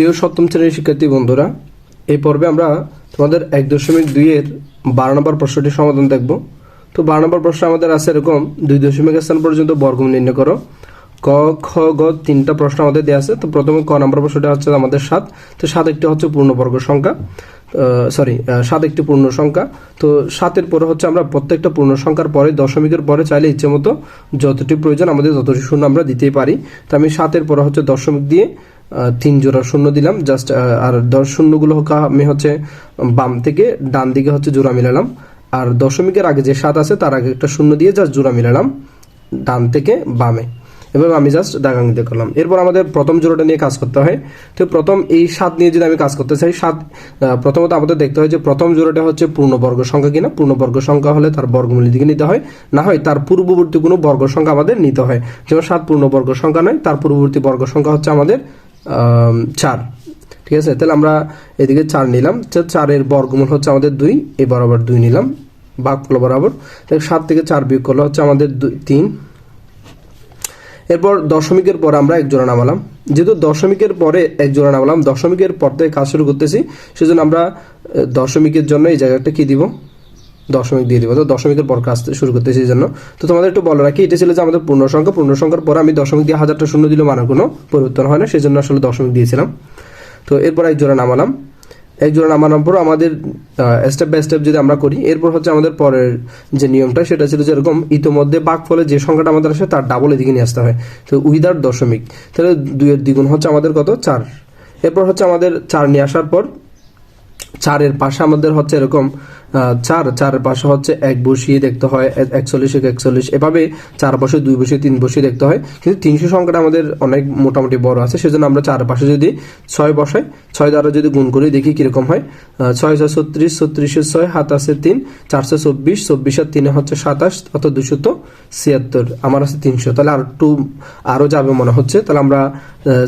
প্রিয় সপ্তম শ্রেণির শিক্ষার্থী বন্ধুরা, এই পর্বে আমরা তোমাদের এক দশমিক দুইয়ের বারো নম্বর প্রশ্নটির সমাধান দেখব। তো বারো নম্বর প্রশ্ন আমাদের আছে এরকম, দুই দশমিক স্থান পর্যন্ত বর্গমূল নির্ণয় করো। ক, খ, গ তিনটা প্রশ্ন আমাদের দেওয়া আছে, তো প্রথমে ক নম্বর প্রশ্নটা হচ্ছে আমাদের সাত, তো সাত একটি হচ্ছে পূর্ণবর্গ সংখ্যা সরি সাত একটি পূর্ণ সংখ্যা, তো সাতের পরে হচ্ছে আমরা প্রত্যেকটা পূর্ণ সংখ্যার পরে, দশমিকের পরে চাইলে ইচ্ছে মতো যতটি প্রয়োজন আমাদের ততটি শূন্য আমরা দিতেই পারি। তো আমি সাতের পরে হচ্ছে দশমিক দিয়ে তিন জোড়া শূন্য দিলাম জাস্ট আর দশ শূন্যগুলো আমি হচ্ছে বাম থেকে ডান দিকে হচ্ছে জোড়া মিলালাম। আর দশমিকের আগে যে সাত আছে তার আগে একটা শূন্য দিয়ে জাস্ট জোড়া মিলালাম ডান থেকে বামে। এবার আমি জাস্ট দাগাঙ্গিতে করলাম। এরপর আমাদের প্রথম জোড়াটা নিয়ে কাজ করতে হয়। তো প্রথম এই সাত নিয়ে যদি আমি কাজ করতে চাই সাত প্রথমত আমাদের দেখতে হয় যে প্রথম জোড়াটা হচ্ছে পূর্ণবর্গ সংখ্যা কিনা। পূর্ণবর্গ সংখ্যা হলে তার বর্গমূলের দিকে নিতে হয়। না হয় তার পূর্ববর্তী কোনো বর্গ সংখ্যা আমাদের নিতে হয়। যেমন সাত পূর্ণবর্গ সংখ্যা নয় তার পূর্ববর্তী বর্গ সংখ্যা হচ্ছে আমাদের আম, চার। ঠিক আছে? তাহলে আমরা এদিকে চার নিলাম। চারের বর্গমূল হচ্ছে আমাদের দুই এই বরাবর দুই নিলাম ভাগফল বরাবর। তাহলে সাত থেকে চার বিয়োগ করলে হচ্ছে আমাদের দুই, তিন। এরপর দশমিকের পর আমরা এক জোড়া নামালাম। যেহেতু দশমিকের পরে এক জোড়া নামালাম, দশমিকের পর থেকে কাজ শুরু করতেছি, সেজন্য আমরা দশমিকের জন্য এই জায়গাটা কি দিব? দশমিক দিয়ে দিব। তো দশমিকের পর কাজ শুরু করতেছি এই জন্য। তো তোমাদের একটু বলে রাখি, এটা ছিল যে আমাদের পূর্ণ সংখ্যা। পূর্ণ সংখ্যার পর আমি দশমিক দিয়ে হাজারটা শূন্য দিলে মানে কোনো পরিবর্তন হয় না সেই জন্য আসলে দশমিক দিয়েছিলাম। তো এরপর এক জোড়া নামালাম। এক জোড়া নামানোর পর আমাদের স্টেপ বাই স্টেপ যদি আমরা করি, এরপর হচ্ছে আমাদের পরের যে নিয়মটা, সেটা ছিল যেরকম ইতোমধ্যে বাক ফলে যে সংখ্যাটা আমাদের আসে, তার ডাবল এদিকে নিয়ে আসতে হয়। তো উইদার দশমিক, তাহলে দুইয়ের দ্বিগুণ হচ্ছে আমাদের কত? চার। এরপর হচ্ছে আমাদের চার নিয়ে আসার পর, চারের পাশে আমাদের হচ্ছে এরকম চার চারের পাশে হচ্ছে এক বসিয়ে দেখতে হয় একচল্লিশ, এক একচল্লিশ। এভাবে চার বসে দুই বসে তিন বসিয়ে দেখতে হয়। কিন্তু তিনশো সংখ্যাটা আমাদের অনেক মোটামুটি বড় আছে, সেজন্য আমরা চার পাশে যদি ছয় বসাই, ছয় দ্বারা যদি গুণ করি, দেখি কীরকম হয়। ছয় ছয় ছত্রিশ ছত্রিশের ছয় হাত আছে তিন চারশো চব্বিশ চব্বিশের তিনে হচ্ছে সাতাশ, অত দুশত ছিয়াত্তর। আমার আছে তিনশো। তাহলে আর একটু আরও যাবে মনে হচ্ছে। তাহলে আমরা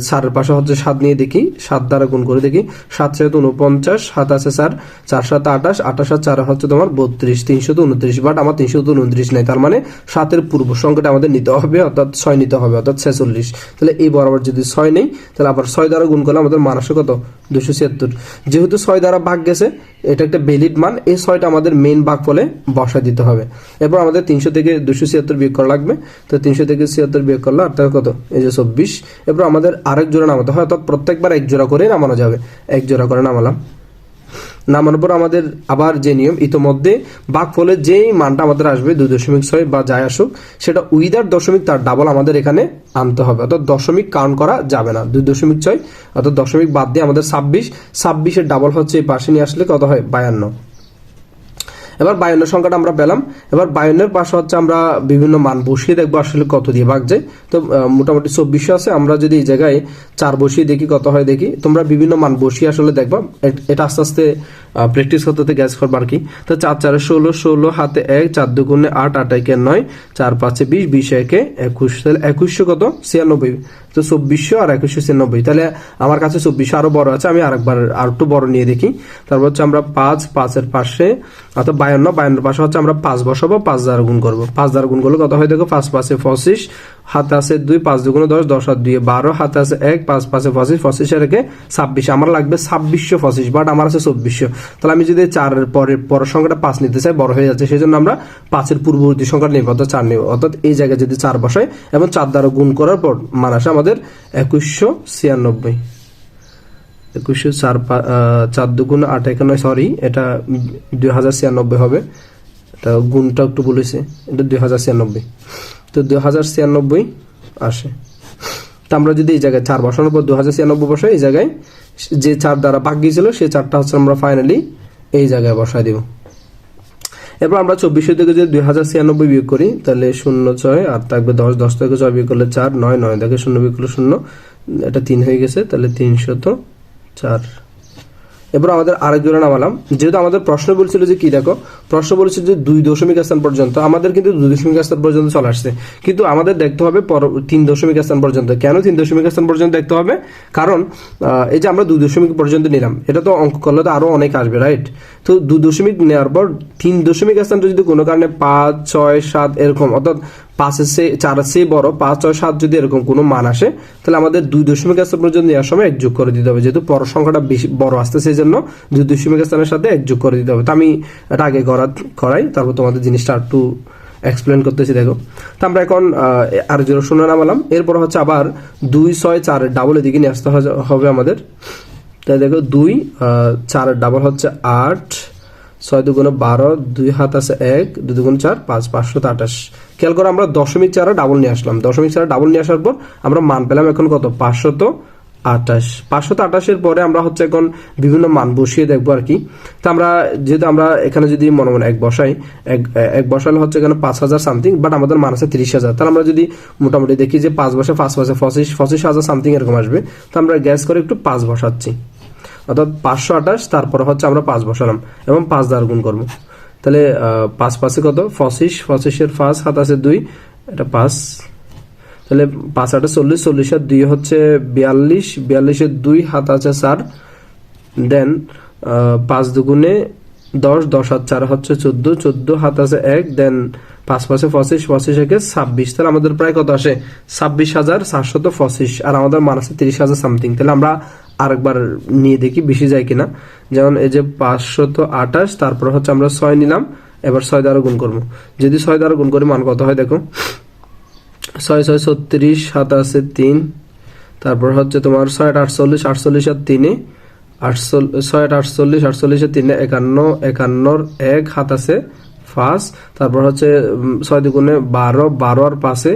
চারের পাশে হচ্ছে সাত নিয়ে দেখি, সাত দ্বারা গুণ করে দেখি। সাত সাত উনপঞ্চাশ সাত আছে চার চার সাত আঠাশ আঠাশ আর চার হচ্ছে তোমার বত্রিশ, তিনশো তো উনত্রিশ বাট আমার তিনশো তো উনত্রিশ নেই। তার মানে সাতের পূর্ব সংখ্যাটা আমাদের নিতে হবে, অর্থাৎ ছয় নিতে হবে, অর্থাৎ ছেচল্লিশ। তাহলে এই বরাবর যদি ছয় নেই, তাহলে আবার ছয় দ্বারা গুণ করলে আমাদের মান কত? দুশো ছিয়াত্তর। যেহেতু ছয় দ্বারা ভাগ গেছে, এটা একটা ভ্যালিড মান, এই ছয়টা আমাদের মেইন ভাগ ফলে বসা দিতে হবে। এরপর আমাদের তিনশো থেকে দুশো ছিয়াত্তর বিয়োগ করা লাগবে। তো তিনশো থেকে ছিয়াত্তর বিয়োগ করলে আর কত? এই যে চব্বিশ। এরপর আমাদের আরেক জোড়া নামাতে হয়, অর্থাৎ প্রত্যেকবার এক জোড়া করে নামানো যাবে। এক জোড়া করে নামালাম। নামানোর পর আমাদের আবার যে নিয়ম, ইতোমধ্যে বাঘ ফলে যেই মানটা আমাদের আসবে, দুই দশমিক ছয় বা যাই আসুক, সেটা উইদার দশমিক তার ডাবল আমাদের এখানে আনতে হবে। অর্থাৎ দশমিক কাউন্ট করা যাবে না। দুই দশমিক ছয় অর্থাৎ দশমিক বাদ দিয়ে আমাদের ছাব্বিশ, ছাব্বিশের ডাবল হচ্ছে এই পাশে নিয়ে আসলে কত হয়? বায়ান্ন। এবার বায়ান্ন সংখ্যাটা আমরা পেলাম। এবার বায়ান্নের পাশে হচ্ছে আমরা বিভিন্ন মান বসিয়ে দেখব আসলে কত দিয়ে ভাগ যায়। তো মোটামুটি চব্বিশশো আছে, আমরা যদি এই জায়গায় চার বসিয়ে দেখি, কত হয় দেখি, তোমরা বিভিন্ন মান বসিয়ে আসলে দেখবা। এটা আস্তে আস্তে প্র্যাকটিস করতে গ্যাস করব আর কি। তো চার, চারে ষোলো ষোলো, হাতে এক, চার দুগুণে আট আট, একে নয়, চার, পাঁচে বিশ বিশ, একে একুশ। তাহলে একুশশো কত? ছিয়ানব্বই। তো চব্বিশশো আর একুশশো ছিয়ানব্বই। তাহলে আমার কাছে চব্বিশশো আরও বড় আছে, আমি আরেকবার আর একটু বড় নিয়ে দেখি। তারপর হচ্ছে আমরা পাঁচ, পাঁচের পাশে অর্থাৎ বায়ান্ন, বায়ান্নর পাশে হচ্ছে আমরা পাঁচ বসাবো, পাঁচ দ্বারা গুণ করব। পাঁচ দ্বারা গুণ করলে কত হয় দেখো? পাঁচ, পাঁচে পঁচিশ হাতে আছে দুই, পাঁচ দুগুণে দশ দশ আর দুই, বারো। হাতে আছে এক, পাঁচ, পাঁচে পঁচিশ, পঁচিশে রেখে ছাব্বিশ। আমার লাগবে ছাব্বিশশো পঁচিশ বাট আমার আছে চব্বিশশো। তাহলে আমি যদি চারের পরের পরের সংখ্যাটা পাঁচ নিতে চাই, বড় হয়ে যাচ্ছে সেই জন্য আমরা পাঁচের পূর্ববর্তী সংখ্যা নেব অর্থাৎ চার নেব। অর্থাৎ এই জায়গায় যদি চার বসাই এবং চার দ্বারা গুণ করার পর মান আসে আমাদের একুশশো ছিয়ানব্বই। একুশশো চার চার দুগুণ আট একান্ন সরি এটা দুই হাজার ছিয়ানব্বই হবে। এটা গুণটা একটু বলেছে, এটা দুই হাজার ছিয়ানব্বই। তো দু হাজার ছিয়ানব্বই আসে। তা আমরা যদি এই জায়গায় চার বসানোর পর দু হাজার ছিয়ানব্বই বসাই, এই জায়গায় যে চার দ্বারা ভাগ গিয়েছিল সেই চারটা হচ্ছে আমরা ফাইনালি এই জায়গায় বসাই দিব। এরপর আমরা চব্বিশশো থেকে যদি দুই হাজার ছিয়ানব্বই বিয়োগ করি, তাহলে শূন্য ছয় আর থাকবে দশ দশ থেকে ছয় বিয়োগ করলে চার, নয় নয় থেকে শূন্য বিয়োগ করলে শূন্য, এটা তিন হয়ে গেছে, তাহলে তিনশত চার। এবার আমাদের আরেক জোড়া নামালাম। যেহেতু আমাদের প্রশ্ন বলছিল যে কি দেখো, প্রশ্ন বলছিল যে দুই দশমিক স্থান পর্যন্ত। আমাদের কিন্তু দুই দশমিক স্থান পর্যন্ত চলে আসছে। কিন্তু আমাদের দেখতে হবে পর- তিন দশমিক স্থান পর্যন্ত। কেন তিন দশমিক স্থান পর্যন্ত দেখতে হবে? কারণ এই যে আমরা দুই দশমিক পর্যন্ত নিলাম, এটা তো অঙ্ক করলে তো আরও অনেক আসবে রাইট তো দুই দশমিক নেওয়ার পর তিন দশমিক স্থানটা যদি কোনো কারণে পাঁচ, ছয়, সাত এরকম, অর্থাৎ পাঁচের সে চারের চেয়ে বড়, পাঁচ, ছয়, সাত যদি এরকম কোনো মান আসে, তাহলে আমাদের দুই দশমিক স্থান পর্যন্ত নেওয়ার সময় যোগ করে দিতে হবে। যেহেতু বড় সংখ্যাটা বেশি, বড় আসতে সেই জন্য দুই দশমিক স্থানের সাথে যোগ করে দিতে হবে। তো আমি এটা আগে করা, করাই, তারপর তোমাদের জিনিসটা একটু এক্সপ্লেন করতেছি, দেখো। তো আমরা এখন আর জিরো শূন্য নামালাম। এরপর হচ্ছে আবার দুই, ছয়, চার ডাবল এদিকে নিয়ে আসতে হবে- আমাদের। তাই দেখো, দুই চারের ডাবল হচ্ছে আট ছয় দুগুণে বারো, দুই হাত আছে এক, দুই দুগুণ চার, পাঁচ, পাঁচশো আঠাশ খেয়াল করে, আমরা দশমিক চারে ডাবল নিয়ে আসলাম। দশমিক চারে ডাবল নিয়ে আসার পর আমরা মান পেলাম এখন কত? পাঁচশত আঠাশ। পাঁচশত আঠাশের পরে আমরা হচ্ছে এখন বিভিন্ন মান বসিয়ে দেখব আর কি। তো আমরা যেহেতু আমরা এখানে যদি মনে মনে এক বসাই, এক এক বসালে হচ্ছে এখানে পাঁচ হাজার সামথিং বাট আমাদের মান আছে তিরিশ হাজার। তাহলে আমরা যদি মোটামুটি দেখি যে পাঁচ বসে পাঁচ বসে পঁচিশ পঁচিশ হাজার সামথিং এরকম আসবে। তো আমরা গ্যাস করে একটু পাঁচ বসাচ্ছি। অর্থাৎ পাঁচশো আঠাশ, তারপর হচ্ছে আমরা পাঁচ বসালাম এবং পাঁচ দ্বার গুণ করব। তাহলে পাঁচ পাঁচে কত? পঁচিশ, পঁচিশের পাঁচ আছে দুই, এটা পাঁচ। তাহলে পাঁচ আটে চল্লিশ, চল্লিশের দুই হচ্ছে বিয়াল্লিশ, বিয়াল্লিশের দুই হাত আছে চার। দেন পাঁচ দুগুণে দশ দশ হাত চার হচ্ছে চোদ্দ চোদ্দ হাত আছে এক। দেন পাঁচ পাঁচে পঁচিশ পঁচিশ একে ছাব্বিশ। তাহলে আমাদের প্রায় কত আসে? ছাব্বিশ হাজার চারশত পঁচিশ। আর আমাদের মান আছে তিরিশ হাজার সামথিং তাহলে আমরা আরেকবার নিয়ে দেখি, বেশি যায় কিনা। যেমন এই যে পাঁচশত আঠাশ, তারপর হচ্ছে আমরা ছয় নিলাম, এবার ছয় দ্বারা গুণ করব। যদি ছয় দ্বারা গুণ করি, মান কত হয় দেখো? ছয় ছয়, ছত্রিশ আছে তিন, তারপর হচ্ছে তোমার ছয় আট, আটচল্লিশ আটচল্লিশ আর তিনে আটচল্লিশ ছয় আট, আটচল্লিশ আটচল্লিশ তিনে, একান্ন, একান্নর এক হাত আছে পাঁচ, তারপর হচ্ছে ছয় দুগুণে বারো বারো আর পাঁচে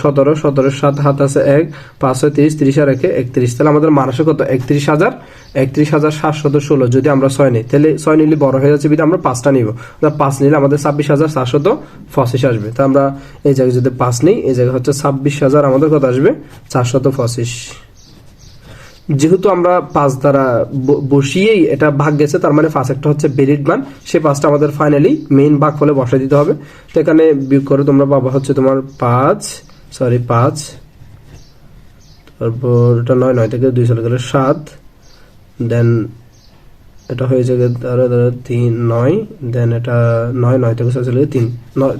সতেরো সতেরো সাত হাত আছে এক, পাঁচ ছয় তিরিশ তিরিশ আর একে একত্রিশ। তাহলে আমাদের মানুষের কত? একত্রিশ হাজার একত্রিশ হাজার সাতশত ষোলো। যদি আমরা ছয় নিই, তাহলে ছয় নিলে বড় হয়ে যাচ্ছে, বিধি আমরা পাঁচটা নিব। পাঁচ নিলে আমাদের ছাব্বিশ হাজার সাতশত পঁচিশ আসবে। তা আমরা এই জায়গায় যদি পাঁচ নিই, এই জায়গায় হচ্ছে ছাব্বিশ হাজার আমাদের কত আসবে? চারশত পঁচিশ। যেহেতু আমরা পাঁচ দ্বারা বসিয়েই এটা ভাগ গেছে, তার মানে পাঁচ একটা হচ্ছে বেরিড মান, সে পাঁচটা আমাদের ফাইনালি মেইন ভাগ ফলে বসাই দিতে হবে। তো এখানে বিয়োগ করে তোমরা পাবা হচ্ছে তোমার পাঁচ সরি পাঁচ, তারপর এটা নয় নয় থেকে দুই, সালে গেলে সাত দেন এটা হয়ে যাবে ধরো ধরো তিন নয় দেন এটা নয় নয় থেকে চলে তিন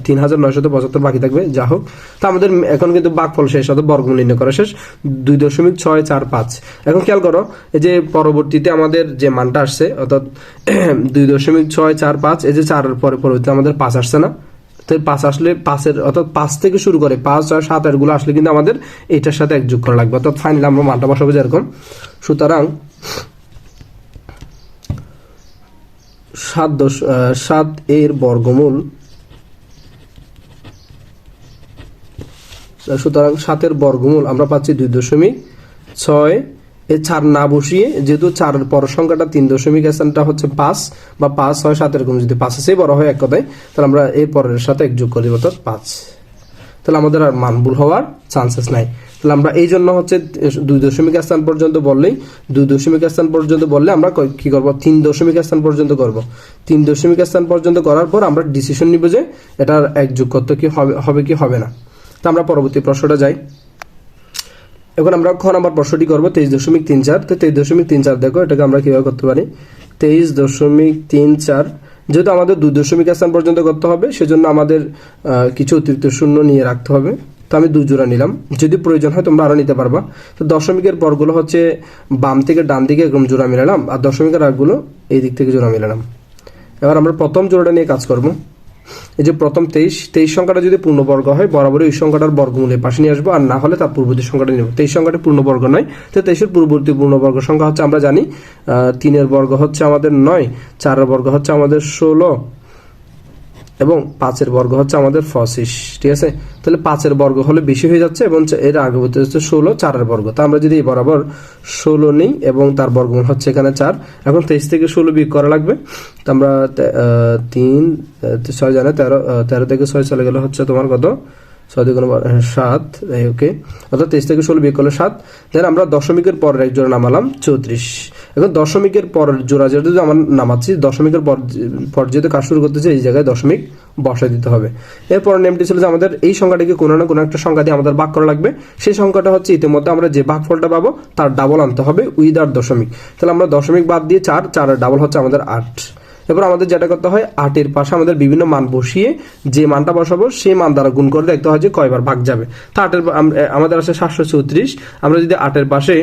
তিন হাজার নয়শত পঁচাত্তর বাকি থাকবে, যা হোক। তো আমাদের এখন কিন্তু বাঘফল শেষ, অর্থাৎ বর্গমূল নির্ণয় করা শেষ, দুই দশমিক ছয় চার পাঁচ। এখন খেয়াল করো, এই যে পরবর্তীতে আমাদের যে মানটা আসছে, অর্থাৎ দুই দশমিক ছয় চার পাঁচ, এই যে চারের পরে পরবর্তীতে আমাদের পাঁচ আসছে না? তো পাঁচ আসলে পাঁচের, অর্থাৎ পাঁচ থেকে শুরু করে পাঁচ, ছয়, সাত, আটগুলো আসলে কিন্তু আমাদের এটার সাথে এক যোগ করা লাগবে। অর্থাৎ ফাইনালি আমরা মানটা বসাবো যেরকম। সুতরাং সাত দশ সাত এর বর্গমূল। সুতরাং সাতের বর্গমূল আমরা পাচ্ছি দুই দশমিক ছয়। এ চার না বসিয়ে, যেহেতু চারের পর সংখ্যাটা তিন দশমিক স্থানটা হচ্ছে পাঁচ বা পাঁচ ছয় সাতের কোন যদি পাঁচ আছে, বড় হয় এক কথায়, তাহলে আমরা এর পরের সাথে একযোগ করি, অর্থাৎ পাঁচ। তাহলে আমাদের আর মান ভুল হওয়ার চান্সেস নাই। তাহলে আমরা এই জন্য হচ্ছে দুই দশমিক স্থান পর্যন্ত বললেই, দুই দশমিক স্থান পর্যন্ত বললে আমরা ক- করব? তিন দশমিক স্থান পর্যন্ত করব। তিন দশমিক স্থান পর্যন্ত করার পর আমরা ডিসিশন নিব যে এটার এক যোগ কি হবে হবে কি হবে না। তো আমরা পরবর্তী প্রশ্নটা যাই। এখন আমরা খ নাম্বার প্রশ্নটি করব, তেইশ দশমিক তিন চার। তো তেইশ দশমিক তিন চার দেখো, এটাকে আমরা কীভাবে করতে পারি? তেইশ দশমিক তিন চার যেহেতু আমাদের দুই দশমিক স্থান পর্যন্ত করতে হবে, সেজন্য আমাদের কিছু অতিরিক্ত শূন্য নিয়ে রাখতে হবে। তো আমি দুজোড়া নিলাম। যদি প্রয়োজন হয় তোমরা আরও নিতে পারবা। তো দশমিকের পরগুলো হচ্ছে বাম থেকে ডান দিকে একদম জোড়া মিলালাম, আর দশমিকের আগগুলো এই দিক থেকে জোড়া মিলালাম। এবার আমরা প্রথম জোড়াটা নিয়ে কাজ করব। এই যে প্রথম তেইশ তেইশ সংখ্যাটা যদি পূর্ণবর্গ হয় বরাবর ওই সংখ্যাটার বর্গমূলের পাশে নিয়ে আসব, আর না হলে তার পূর্ববর্তী সংখ্যাটা নেব। তেইশ সংখ্যাটা পূর্ণবর্গ নয়, তো তেইশের পূর্ববর্তী পূর্ণবর্গ সংখ্যা হচ্ছে, আমরা জানি তিনের বর্গ হচ্ছে আমাদের নয়, চারের বর্গ হচ্ছে আমাদের ষোলো এবং পাঁচের বর্গ হচ্ছে আমাদের পঁচিশ ঠিক আছে? তাহলে পাঁচের বর্গ হলে বেশি হয়ে যাচ্ছে এবং এর আগে হতে হচ্ছে ষোলো, চারের বর্গ। তা আমরা যদি এই বরাবর ষোলো নিই এবং তার বর্গমূল হচ্ছে এখানে চার, এখন তেইশ থেকে ষোলো বিয়োগ করা লাগবে। তো আমরা তিন ছয় জানে তেরো তেরো থেকে ছয় চলে গেলে হচ্ছে তোমার কত? ছয় দুগুণ সাত ওকে। অর্থাৎ তেইশ থেকে ষোলো বিয়োগ করলে সাত। দেন আমরা দশমিকের পরের এক জোড়া নামালাম, চৌত্রিশ। এখন দশমিকের পর জোড়া যদি আমার নামাচ্ছি, দশমিকের পর যেহেতু কাজ শুরু করতেছে, এই জায়গায় দশমিক বসাই দিতে হবে। এরপর নেমটি ছিল যে আমাদের এই সংখ্যাটিকে কোনো না কোনো একটা সংখ্যা দিয়ে আমাদের ভাগ করা লাগবে। সেই সংখ্যাটা হচ্ছে ইতিমধ্যে আমরা যে ভাগফলটা পাবো, তার ডাবল আনতে হবে উইথ উইদার দশমিক। তাহলে আমরা দশমিক বাদ দিয়ে চার চার ডাবল হচ্ছে আমাদের আট। এবার আমাদের যেটা করতে হয়, আটের পাশে আমাদের বিভিন্ন মান বসিয়ে যে মানটা বসাবো, সেই মান দ্বারা গুণ করে দেখতে হয় যে কয়বার ভাগ যাবে। তা আটের আমাদের আছে সাতশো চৌত্রিশ। আমরা যদি আটের পাশে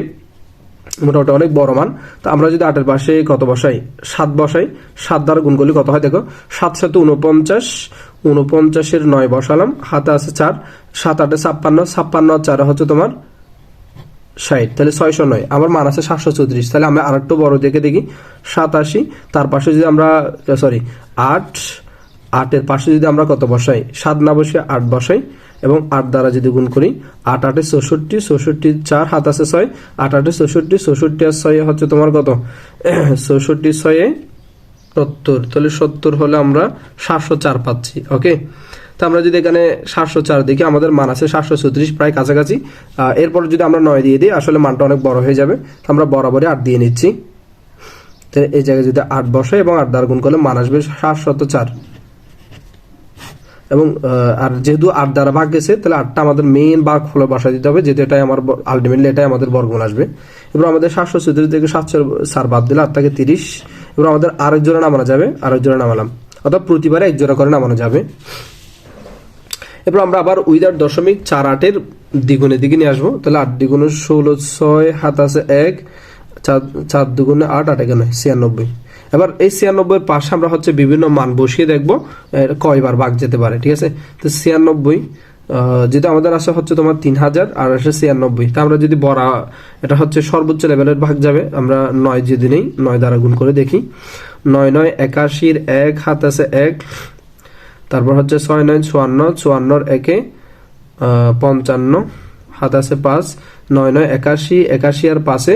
মোটামুটি অনেক বড় মান। তো আমরা যদি আটের পাশে কত বসাই? সাত বসাই। সাত দ্বারা গুণ করলে কত হয়? দেখো, সাত সাথে উনপঞ্চাশ উনপঞ্চাশের নয় বসালাম, হাতে আছে চার, সাত আটে ছাপ্পান্ন ছাপ্পান্ন চার হচ্ছে তোমার ষাট। তাহলে ছয়শো নয়। আমার মান আছে সাতশো চৌত্রিশ। তাহলে আমরা আর একটু বড় দেখে দেখি। সাতাশি, তার পাশে যদি আমরা, সরি, আট, আটের পাশে যদি আমরা কত বসাই? সাত না বসে আট বসাই। এবং আট দ্বারা যদি গুণ করি, আট আটে চৌষট্টি চৌষট্টি চার হাত আছে ছয়, আট আটে চৌষট্টি চৌষট্টি আর ছয় হচ্ছে তোমার কত? চৌষট্টি ছয়ে সত্তর। তাহলে সত্তর হলে আমরা সাতশো চার পাচ্ছি ওকে তো আমরা যদি এখানে সাতশো চার দেখি, আমাদের মান আছে সাতশো চৌত্রিশ প্রায় কাছাকাছি। এরপর যদি আমরা নয় দিয়ে দিই, আসলে মানটা অনেক বড় হয়ে যাবে। আমরা বরাবরই আট দিয়ে নিচ্ছি। এই জায়গায় যদি আট বসাই এবং আট দ্বার গুণ করলে মান আসবে সাতশত চার। এবং আর যেহেতু আট দ্বারা ভাগ গেছে, তাহলে আটটা আমাদের মেইন ভাগ ফলে বসা দিতে হবে, যেহেতু এটাই আমার আলটিমেটলি এটাই আমাদের বর্গমূল আসবে। এবার আমাদের সাতশো চৌত্রিশ থেকে সাতশো সার বাদ দিলে আটটাকে তিরিশ। এবার আমাদের আরেক জোড়া নামানো যাবে আরেক জোড়া নামালাম। অর্থাৎ প্রতিবারে এক জোড়া করে নামানো যাবে। এরপর আমরা আবার উইদার দশমিক চার আটের দ্বিগুণের দিকে নিয়ে আসব। তাহলে আট দ্বিগুণে ষোলো ছয় হাত আছে এক, চার চার দুগুণে আট আট একে নয়, ছিয়ানব্বই। এবার এই ছিয়ানব্বই পাশে আমরা হচ্ছে বিভিন্ন মান বসিয়ে দেখব কয়বার ভাগ যেতে পারে, ঠিক আছে? তো ছিয়ানব্বই যেটা আমাদের আসে হচ্ছে তোমার তিন হাজার, আর আসে ছিয়ানব্বই। তা আমরা যদি বড়া, এটা হচ্ছে সর্বোচ্চ লেভেলের ভাগ যাবে, আমরা নয় যদি নেই নয় দ্বারা গুণ করে দেখি। নয় নয় একাশির এক, হাত আছে এক, তারপর হচ্ছে ছয় নয় চুয়ান্ন, চুয়ান্নর একে পঞ্চান্ন, হাত আছে পাঁচ, নয় নয় একাশি একাশি আর পাঁচে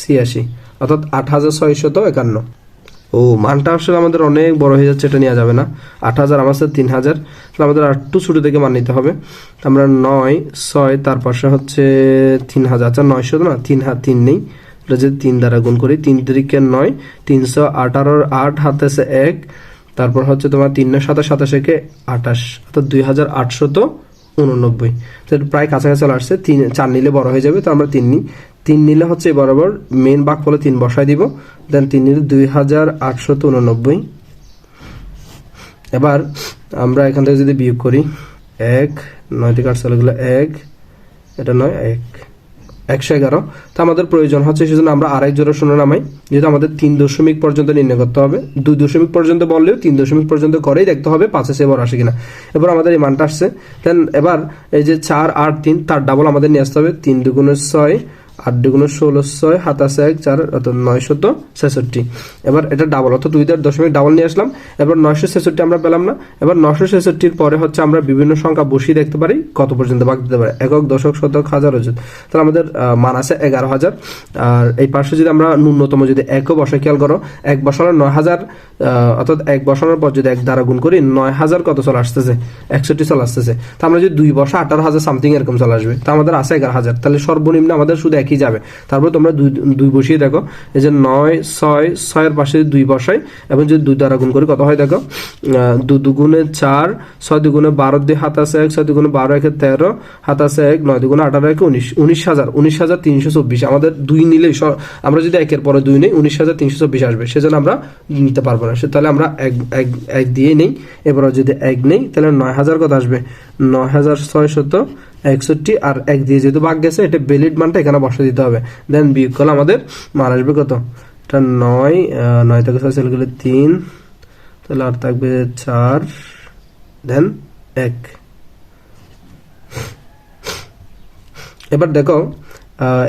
ছিয়াশি, অর্থাৎ আট হাজার ছয়শত একান্ন। ও, মানটা আসলে আমাদের অনেক বড় হয়ে যাচ্ছে, এটা নেওয়া যাবে না। আট হাজার, আমার সাথে তিন হাজার। তাহলে আমাদের একটু ছোটো থেকে মান নিতে হবে। আমরা নয়, ছয়, তার পাশে হচ্ছে তিন হাজার। আচ্ছা নয়শো তো না, তিন হাত তিন নেই। এটা যদি তিন দ্বারা গুণ করি, তিন তিরিকের নয়, তিনশো আঠারোর আট, হাতে আছে এক। তারপর হচ্ছে তোমার তিন নয়, সাতাশ সাতাশ একে আঠাশ, অর্থাৎ দুই হাজার আটশত উননব্বই। তো প্রায় কাছাকাছি চলে আসছে, তিন, চার নিলে বড় হয়ে যাবে, তো আমরা তিন নিই। তিন নিলে হচ্ছে বরাবর মেন বাক ফলে তিন বসাই দিব দেন তিন নিলে দুই হাজার আটশত উননব্বই এবার আমরা এখান থেকে যদি বিয়োগ করি, এক নয় থেকে আট চলে এক, এটা নয়, এক, একশো এগারো। তো আমাদের প্রয়োজন হচ্ছে সেজন্য আমরা আরেক জোড়া শূন্য নামাই, যেহেতু আমাদের তিন দশমিক পর্যন্ত নির্ণয় করতে হবে। দুই দশমিক পর্যন্ত বললেও তিন দশমিক পর্যন্ত করেই দেখতে হবে পাঁচে সে বড় আসে কিনা। এবার আমাদের এই মানটা আসছে। দেন এবার এই যে চার, আট, তিন, তার ডাবল আমাদের নিয়ে আসতে হবে। তিন দুগুণের ছয় আট দুগুণের ষোলো ছয় এক, চার অর্থাৎ নয়শত ছেষট্টি। এবার এটা ডাবল অর্থাৎ দুই দেড় দশমিক ডাবল নিয়ে আসলাম। এবার নয়শো ছেষট্টি আমরা পেলাম না। এবার নয়শো ছেষট্টির পরে হচ্ছে আমরা বিভিন্ন সংখ্যা বসিয়ে দেখতে পারি, কত পর্যন্ত ভাগ দিতে পারে। একক, দশক, শতক, হাজার, অযুত। তাহলে আমাদের মান আছে এগারো হাজার। আর এই পাশে যদি আমরা ন্যূনতম যদি একও বসাই, খেয়াল করো, এক বসানোর নয় হাজার অর্থাৎ এক বসানোর পর যদি এক দ্বারা গুণ করি, নয় হাজার কত চলে আসতেছে? একষট্টি চলে আসতেছে। তো আমরা যদি দুই বসা আঠারো হাজার সামথিং এরকম চলে আসবে। তো আমাদের আছে এগারো হাজার। তাহলে সর্বনিম্ন আমাদের শুধু একই যাবে? তারপর তোমরা দুই দুই বসিয়ে দেখো, এই যে নয়, ছয়, ছয়ের পাশে দুই বসাই, এবং যদি দুই দ্বারা গুণ করি, কত হয় দেখো? দু দুগুণে চার, ছয় দুগুণে বারো, দুই হাত আছে এক, ছয় দুগুণে বারো একে তেরো, হাত আছে এক, নয় দুগুণে আঠারো একে উনিশ উনিশ হাজার উনিশ হাজার তিনশো চব্বিশ। আমাদের দুই নিলেই আমরা যদি একের পরে দুই নেই, উনিশ হাজার তিনশো চব্বিশ আসবে। সেজন্য আমরা নিতে পারব না। সে- তাহলে আমরা এক এক এক দিয়ে নেই। এবার যদি এক নেই, তাহলে নয় হাজার কত আসবে? নয় হাজার ছয়শত একষট্টি আর এক দিয়ে যেহেতু ভাগ গেছে, এটা ভ্যালিড মানটা এখানে বসে দিতে হবে। দেন বিয়োগ করলে আমাদের মান আসবে কত? এটা নয় নয় থেকে ছয় চলে গেলে তিন, তাহলে আর থাকবে চার দেন এক। এবার দেখো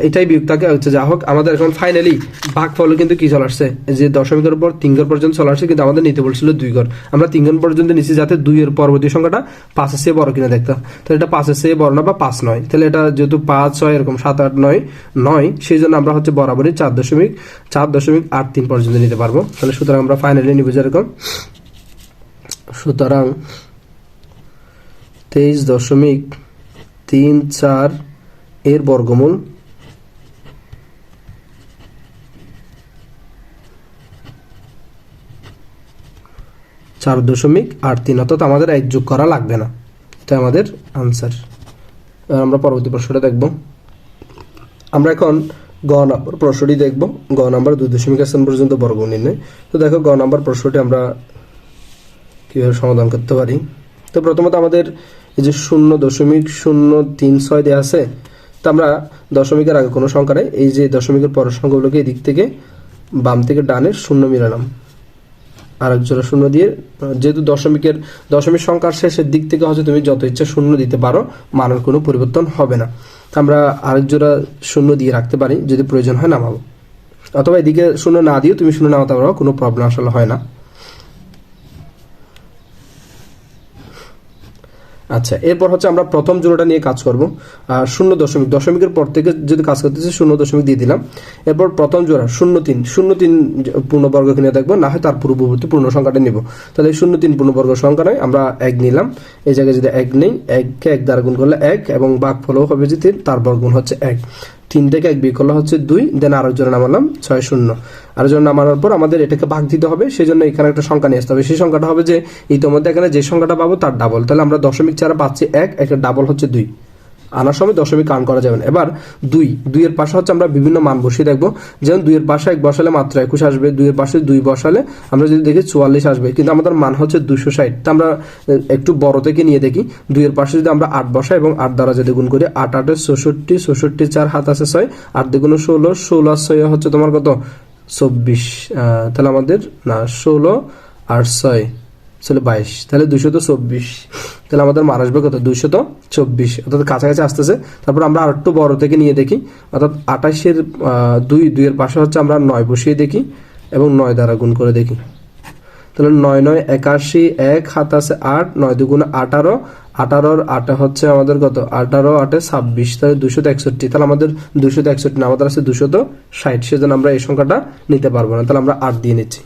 এটাই বিয়োগ। থাকে হচ্ছে যা হোক, আমাদের এখন ফাইনালি ভাগ ফল কিন্তু কি চলে আসছে? যে দশমিকের উপর তিন ঘর পর্যন্ত চলে আসছে, কিন্তু আমাদের নিতে বলছিল দুই ঘর আমরা তিন ঘর পর্যন্ত নিচ্ছি যাতে দুই দুইয়ের পরবর্তী সংখ্যাটা পাঁচের চেয়ে বড় কিনা দেখতে। তাহলে এটা পাঁচের চেয়ে বড় না বা পাঁচ নয়। তাহলে এটা যেহেতু পাঁচ, ছয় এরকম, সাত, আট, নয় নয়, সেই জন্য আমরা হচ্ছে বরাবরই চার দশমিক চার দশমিক আট তিন পর্যন্ত নিতে পারব। তাহলে সুতরাং আমরা ফাইনালি নিব যেরকম। সুতরাং তেইশ দশমিক তিন চার এর বর্গমূল চার দশমিক আট তিন অর্থাৎ আমাদের এক যোগ করা লাগবে না। এটা আমাদের আনসার আমরা পরবর্তী প্রশ্নটা দেখব। আমরা এখন গ নম্বর প্রশ্নটি দেখব। গ নম্বর দুই দশমিক স্থান পর্যন্ত বর্গ নির্ণয়। তো দেখো, গ নম্বর প্রশ্নটি আমরা কীভাবে সমাধান করতে পারি? তো প্রথমত আমাদের এই যে শূন্য দশমিক শূন্য তিন ছয় দেওয়া আছে, তো আমরা দশমিকের আগে কোনো সংখ্যা নেই, এই যে দশমিকের পরের সংখ্যাগুলোকে এদিক থেকে বাম থেকে ডানের শূন্য মিলালাম। আর এক জোড়া শূন্য দিয়ে যেহেতু দশমিকের, দশমিক সংখ্যার শেষের দিক থেকে হচ্ছে তুমি যত ইচ্ছা শূন্য দিতে পারো, মানের কোনো পরিবর্তন হবে না। আমরা আরেক জোড়া শূন্য দিয়ে রাখতে পারি, যদি প্রয়োজন হয় নামাবো। অথবা এদিকে শূন্য না দিয়েও তুমি শূন্য নামাতে পারো, কোনো প্রবলেম আসলে হয় না। আচ্ছা এরপর হচ্ছে আমরা প্রথম জোড়াটা নিয়ে কাজ করব। আর শূন্য দশমিক, দশমিকের পর থেকে যদি কাজ করতে চাই শূন্য দশমিক দিয়ে দিলাম। এরপর প্রথম জোড়া শূন্য তিন শূন্য তিন পূর্ণবর্গকে নিয়ে দেখব, না হয় তার পূর্ববর্তী পূর্ণ সংখ্যাটা নিব। তাহলে শূন্য তিন পূর্ণবর্গ সংখ্যা নয়, আমরা এক নিলাম। এই জায়গায় যদি এক নেই, এককে এক দ্বারা গুণ করলে এক এবং বাঘ ফলও হবে যে তিন তার বর্গুণ হচ্ছে এক। তিন থেকে এক বিয়োগ করলে হচ্ছে দুই দেন আরও জোড়া নামালাম ছয় শূন্য। আরও জোড়া নামানোর পর আমাদের এটাকে ভাগ দিতে হবে সেই জন্য এখানে একটা সংখ্যা নিয়ে আসতে হবে। সেই সংখ্যাটা হবে যে, ইতিমধ্যে এখানে যে সংখ্যাটা পাবো তার ডাবল তাহলে আমরা দশমিক ছাড়া পাচ্ছি এক, একটা ডাবল হচ্ছে দুই। আনার সময় দশমিক কাউন্ট করা যাবে না। এবার দুই, দুইয়ের পাশে হচ্ছে আমরা বিভিন্ন মান বসিয়ে দেখব। যেমন দুইয়ের পাশে এক বসালে মাত্র একুশ আসবে, দুইয়ের পাশে দুই বসালে আমরা যদি দেখি চুয়াল্লিশ আসবে, কিন্তু আমাদের মান হচ্ছে দুশো ষাট। তা আমরা একটু বড় থেকে নিয়ে দেখি। দুইয়ের পাশে যদি আমরা আট বসাই এবং আট দ্বারা যদি গুণ করি, আট আটে চৌষট্টি চৌষট্টি চার হাত আছে ছয়, আট দ্বিগুণ ষোলো ষোলো ছয় হচ্ছে তোমার কত? চব্বিশ। তাহলে আমাদের, না, ষোলো আর ছয়। ছিল বাইশ, তাহলে দুশো তো চব্বিশ। তাহলে আমাদের মার আসবে কত? দুশো তো চব্বিশ। অর্থাৎ কাছাকাছি আসতেছে। তারপর আমরা আর একটু বড় থেকে নিয়ে দেখি। অর্থাৎ আঠাশের দুই, দুইয়ের পাশে হচ্ছে আমরা নয় বসিয়ে দেখি এবং নয় দ্বারা গুণ করে দেখি। তাহলে নয় নয়, একাশি, এক হাত আছে আট, নয় দুগুণ আঠারো। আঠারোর আটে হচ্ছে আমাদের কত? আঠারো, আটে ছাব্বিশ। তাহলে দুশো একষট্টি। তাহলে আমাদের দুশো একষট্টি আমাদের আছে দুশত ষাট। সেজন্য আমরা এই সংখ্যাটা নিতে পারব না। তাহলে আমরা আট দিয়ে নিচ্ছি।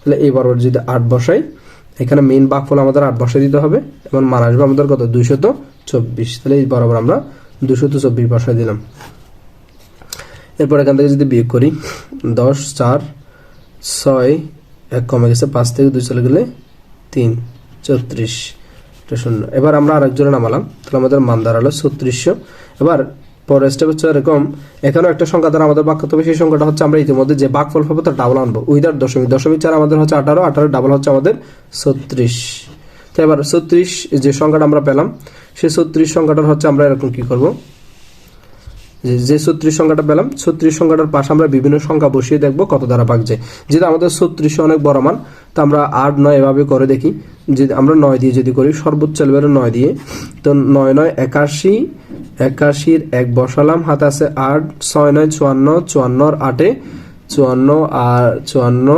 তাহলে এই বরাবর যদি আট বসাই এখানে মেইন বাঘফল আমাদের আট বসাই দিতে হবে এবং মান আসবে আমাদের কত? দুইশত চব্বিশ। তাহলে এই বরাবর আমরা দুশত চব্বিশ বসাই দিলাম। এরপর এখান থেকে যদি বিয়োগ করি, দশ, চার, ছয়, এক কমে গেছে পাঁচ থেকে দুই চলে গেলে তিন, চৌত্রিশ। শূন্য। এবার আমরা আরেক জোড়া নামালাম, তাহলে আমাদের মান দাঁড়াল ছত্রিশশো। এবার পরের স্টেপ হচ্ছে এরকম, এখানেও একটা সংখ্যা দ্বারা আমাদের বাক্য তবে সেই সংখ্যাটা হচ্ছে আমরা ইতিমধ্যে যে বাঘফল পাবো তার ডাবল আনব। উইদার দশমিক দশমিক চার আমাদের হচ্ছে আঠারো আঠারো ডাবল হচ্ছে আমাদের ছত্রিশ। তো এবার ছত্রিশ যে সংখ্যাটা আমরা পেলাম, সেই ছত্রিশ সংখ্যাটার হচ্ছে আমরা এরকম কি করব? যে ছত্রিশ সংখ্যাটা পেলাম, ছত্রিশ সংখ্যাটার পাশে আমরা বিভিন্ন সংখ্যা বসিয়ে দেখব কত দ্বারা যায়। যেহেতু আমাদের ছত্রিশে অনেক বড় মান, তো আমরা আট, নয় এভাবে করে দেখি। যে আমরা নয় দিয়ে যদি করি, সর্বোচ্চ লেভেলে নয় দিয়ে, তো নয় নয়, একাশি, একাশির এক বসালাম, হাত আছে আট, ছয়, নয়, চুয়ান্ন, চুয়ান্নর আটে, চুয়ান্ন আর চুয়ান্ন,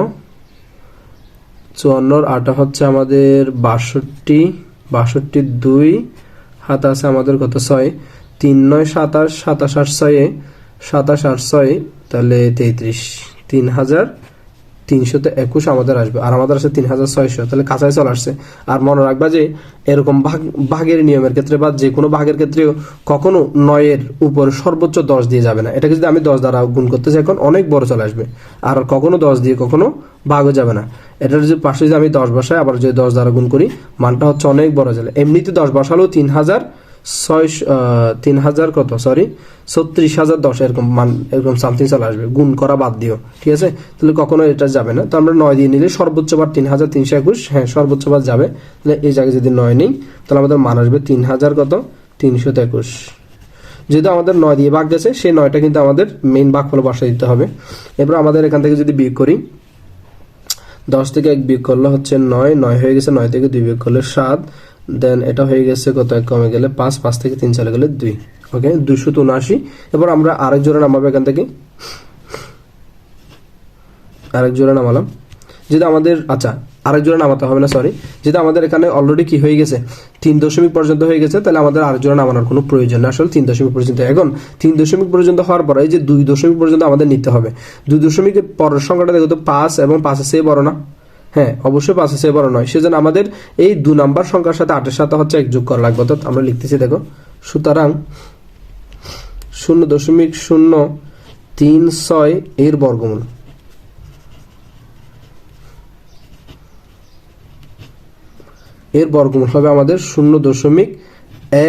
চুয়ান্নর আটে হচ্ছে আমাদের বাষট্টি বাষট্টি দুই, হাত আছে আমাদের কত, ছয়। তিন নয় সাতাশ সাতাশ আট ছয়ে সাতাশ আট ছয়, তাহলে তেত্রিশ। তিন হাজার তিনশোতে একুশ আমাদের আসবে। আর আমাদের আসে তিন হাজার ছয়শো। তাহলে কাছাই চলে আসছে। আর মনে রাখবা যে, এরকম ভাগ, ভাগের নিয়মের ক্ষেত্রে বা যে কোনো ভাগের ক্ষেত্রেও কখনো নয়ের উপর সর্বোচ্চ দশ দিয়ে যাবে না। এটাকে যদি আমি দশ দ্বারা গুণ করতে চাই, এখন অনেক বড় চলে আসবে। আর কখনো দশ দিয়ে কখনো ভাগও যাবে না। এটার যদি পাশে যদি আমি দশ বসাই, আবার যদি দশ দ্বারা গুণ করি, মানটা হচ্ছে অনেক বড় চলে। এমনিতে দশ বসালেও তিন হাজার ছয় তিন হাজার কত? সরি ছত্রিশ হাজার দশ, এরকম মান, এরকম সামথিং চলে আসবে। গুণ করা বাদ দিও, ঠিক আছে? তাহলে কখনো এটা যাবে না। তো আমরা নয় দিয়ে নিলে সর্বোচ্চ বার তিন হাজার তিনশো একুশ হ্যাঁ সর্বোচ্চ বার যাবে। তাহলে এই জায়গায় যদি নয় নেই, তাহলে আমাদের মান আসবে তিন হাজার কত? তিনশো একুশ। যেহেতু আমাদের নয় দিয়ে ভাগ গেছে, সেই নয়টা কিন্তু আমাদের মেইন ভাগ ফলে বসা দিতে হবে। এবার আমাদের এখান থেকে যদি বিয়োগ করি, দশ থেকে এক বিয়োগ করলে হচ্ছে নয় নয় হয়ে গেছে নয় থেকে দুই বিয়োগ করলে সাত। দেন এটা হয়ে গেছে কত? এক কমে গেলে পাঁচ পাঁচ থেকে তিন চলে গেলে দুই। ওকে দুশো তো উনআশি। এবার আমরা আরেক জোড়া নামাবো এখান থেকে। আরেক জোড়া নামালাম। যেটা আমাদের আচ্ছা আরেক জোড়া নামাতে হবে না সরি যেটা আমাদের এখানে অলরেডি কি হয়ে গেছে? তিন দশমিক পর্যন্ত হয়ে গেছে, তাহলে আমাদের আরেক জোড়া নামানোর কোনো প্রয়োজন না আসলে তিন দশমিক পর্যন্ত। এখন, তিন দশমিক পর্যন্ত হওয়ার পরে যে দুই দশমিক পর্যন্ত আমাদের নিতে হবে। দুই দশমিকের পরের সংখ্যাটা দেখো তো পাঁচ এবং পাঁচের চেয়ে বড় না? হ্যাঁ অবশ্যই পাঁচ আছে এবারও নয়। সেজন্য আমাদের এই দু নাম্বার সংখ্যার সাথে আটের সাথে হচ্ছে এক যোগ করা লাগবে। অর্থাৎ আমরা লিখতেছি, দেখো, সুতরাং শূন্য দশমিক শূন্য তিন ছয় এর বর্গমূল। এর বর্গমূল হবে আমাদের শূন্য দশমিক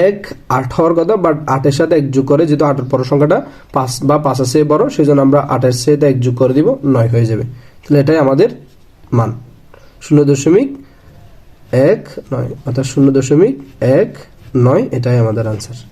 এক আট হওয়ার কথা বাট আটের সাথে এক যোগ করে, যেহেতু আটের পর সংখ্যাটা পাঁচ বা পাঁচের আছে বড় সেই জন্য আমরা আটের সাথে এক যোগ করে দিব, নয় হয়ে যাবে। তাহলে এটাই আমাদের মান। শূন্য দশমিক এক নয় অর্থাৎ শূন্য দশমিক এক নয় এটাই আমাদের আনসার